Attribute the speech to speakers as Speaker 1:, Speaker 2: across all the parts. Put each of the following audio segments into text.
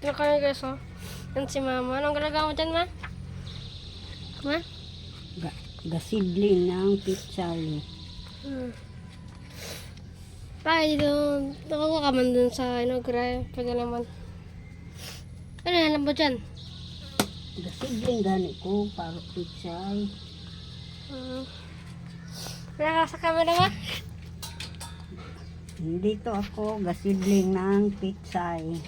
Speaker 1: Ito kami guys, oh. Yan si mama. Anong galagawa mo dyan, ma? Ma?
Speaker 2: Ga, gasidling ng pitsay.
Speaker 1: Hmm. Tayo dito. Nakuha ka man dun sa ano, gray. Pagalaman. Ano yan, alam mo dyan?
Speaker 2: Gasidling gani ko para pitsay.
Speaker 1: Hmm. Wala ka sa camera, ma?
Speaker 2: Dito ako gasidling ng pitsay.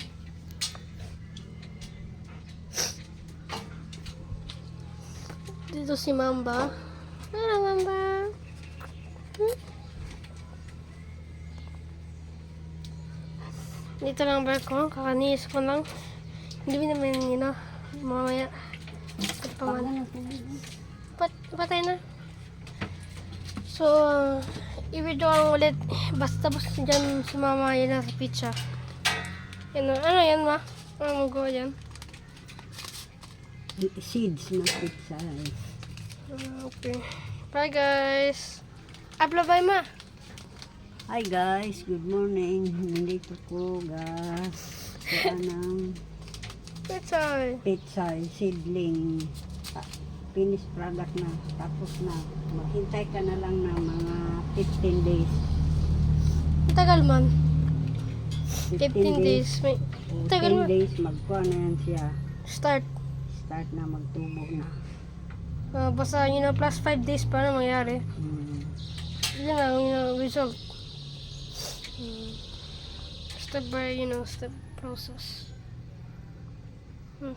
Speaker 1: Dito si Mamba. Ano, Mamba? Hmm? Dito lang ba ko? Kakanis ko lang. Hindi naman yun, know, mamaya. Ito pa man. Pat, patay na. So, i-video ang ulit. Basta basta dyan si mama yun sa pizza. Yan, o. ano yan ma? Ano mo gawa yan?
Speaker 2: Seeds ng pitsay.
Speaker 1: Ah, Okay. Bye guys. Abla bye ma.
Speaker 2: Hi guys, good morning. Nandito ko gas sa ng
Speaker 1: Pizza.
Speaker 2: pitsay seedling. Finished product na. Tapos na. Maghintay ka na lang ng mga 15 days.
Speaker 1: Tagal man. 15 days. May
Speaker 2: O,
Speaker 1: Tagal
Speaker 2: 10
Speaker 1: mo.
Speaker 2: days, magkuha na yan siya.
Speaker 1: start.
Speaker 2: Start na magtubo na.
Speaker 1: Ah, basta yun know, plus 5 days pa na mangyari.
Speaker 2: Hmm.
Speaker 1: Yun you know, result. Hmm. Step by, you know, step process. Hmm.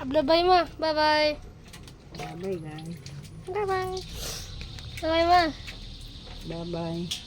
Speaker 1: Abla bye ma. Bye-bye.
Speaker 2: Bye-bye guys.
Speaker 1: Bye-bye. Bye-bye ma.
Speaker 2: Bye-bye.